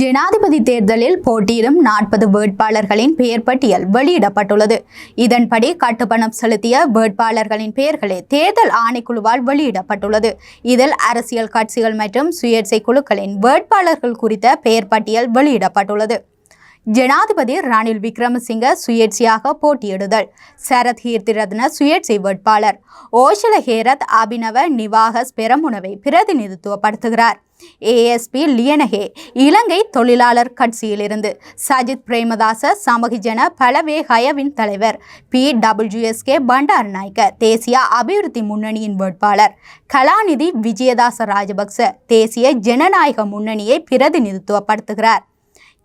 ஜனாதிபதி தேர்தலில் போட்டியிடும் நாற்பது வேட்பாளர்களின் பெயர் பட்டியல் வெளியிடப்பட்டுள்ளது. இதன்படி கட்டுப்பணம் செலுத்திய வேட்பாளர்களின் பெயர்களே தேர்தல் ஆணைக்குழுவால் வெளியிடப்பட்டுள்ளது. இதில் அரசியல் கட்சிகள் மற்றும் சுயேட்சை குழுக்களின் வேட்பாளர்கள் குறித்த பெயர் பட்டியல் வெளியிடப்பட்டுள்ளது. ஜனாதிபதி ரணில் விக்ரமசிங்க சுயேட்சையாக போட்டியிடுதல். சரத் கீர்த்திரத்ன சுயேட்சை வேட்பாளர். ஓஷல ஹேரத் அபினவ நிவாகஸ் பெரமுனவை பிரதிநிதித்துவப்படுத்துகிறார். ஏஎஸ்பி லியனகே இலங்கை தொழிலாளர் கட்சியிலிருந்து. சஜித் பிரேமதாச சமகிஜன பலவே ஹயவின் தலைவர். பி டபிள்யூஎஸ்கே பண்டார் நாயக்க தேசிய அபிவிருத்தி முன்னணியின் வேட்பாளர். கலாநிதி விஜயதாச ராஜபக்ச தேசிய ஜனநாயக முன்னணியை பிரதிநிதித்துவப்படுத்துகிறார்.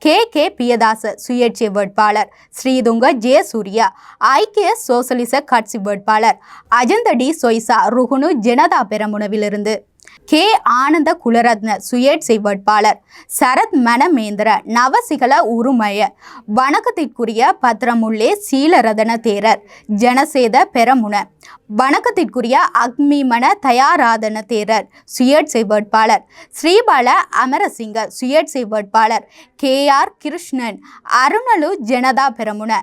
கே. கே. பியதாச சுயேட்சை வேட்பாளர். ஸ்ரீதுங்க ஜெயசூர்யா ஐக்கிய சோசலிச கட்சி வேட்பாளர். அஜந்தடி சொய்சா ருகுனு ஜனதா பெரமுனவிலிருந்து. கே. ஆனந்த குலரத்ன சுயேட்சை வேட்பாளர் சரத் மனமேந்திர நவசிகல உருமய வணக்கத்திற்குரிய பத்ரமுள்ளே சீலரதன தேரர் ஜனசேத பெரமுன வணக்கத்திற்குரிய அக்மிமன தயாராதன தேரர் சுயேட்சை வேட்பாளர் ஸ்ரீபால அமரசிங்க சுயேட்சை வேட்பாளர் கே. ஆர். கிருஷ்ணன் அருணலு ஜனதா பெரமுன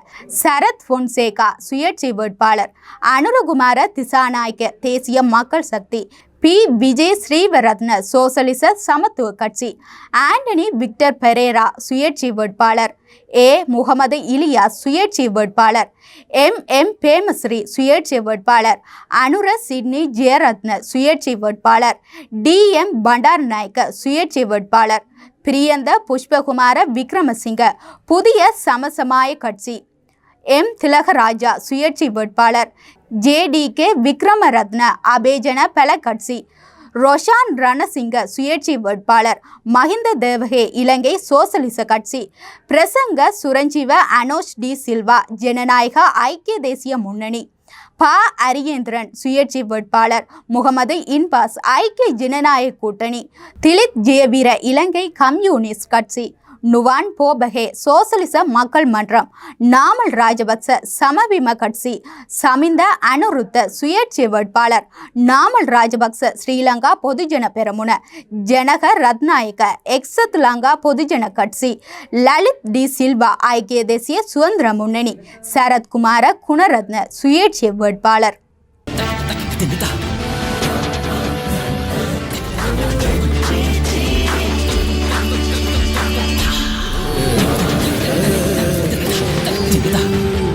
சரத் பொன்சேகா சுயேட்சை வேட்பாளர் அனுரகுமார திசாநாயக்க தேசிய மக்கள் சக்தி பி. விஜய் ஸ்ரீவரத்ன சோசலிச சமத்துவ கட்சி. ஆண்டனி விக்டர் பெரேரா சுயேட்சை வேட்பாளர். ஏ. முகமது இலியா சுயேட்சை வேட்பாளர். எம். எம். பேமஸ்ரீ சுயேட்சை வேட்பாளர். அனுர சிட்னி ஜெயரத்ன சுயேட்சை வேட்பாளர். டி. எம். பண்டார் நாயக்க சுயேட்சை வேட்பாளர். பிரியந்த புஷ்பகுமார விக்ரமசிங்க புதிய சமசமாய கட்சி. எம். திலகராஜா சுயேட்சை வேட்பாளர். ஜேடிகே விக்ரமரத்ன அபேஜன பல கட்சி ரொஷான் ரணசிங்க சுயேட்சை வேட்பாளர். மஹிந்த தேவகே இலங்கை சோசலிச கட்சி. பிரசங்க சுரஞ்சீவ அனோஷ் டி. சில்வா ஜனநாயக ஐக்கிய தேசிய முன்னணி. ப. அரியேந்திரன் சுயேட்சை வேட்பாளர். முகமது இன்பாஸ் ஐக்கிய ஜனநாயக கூட்டணி. திலித் ஜெயவீர இலங்கை கம்யூனிஸ்ட் கட்சி. நுவான் போபகே சோசலிச மக்கள் மன்றம். நாமல் ராஜபக்ச சமவிம கட்சி. சமிந்த அனுருத்த சுயேட்சை வேட்பாளர். நாமல் ராஜபக்ச ஸ்ரீலங்கா பொதுஜன பெரமுன. ஜனக ரத்நாயக்க எக்ஸத் லங்கா பொதுஜன கட்சி. லலித் டி சில்வா ஐக்கிய தேசிய சுதந்திர முன்னணி. சரத்குமார குணரத்ன சுயேட்சை வேட்பாளர். 捡大。的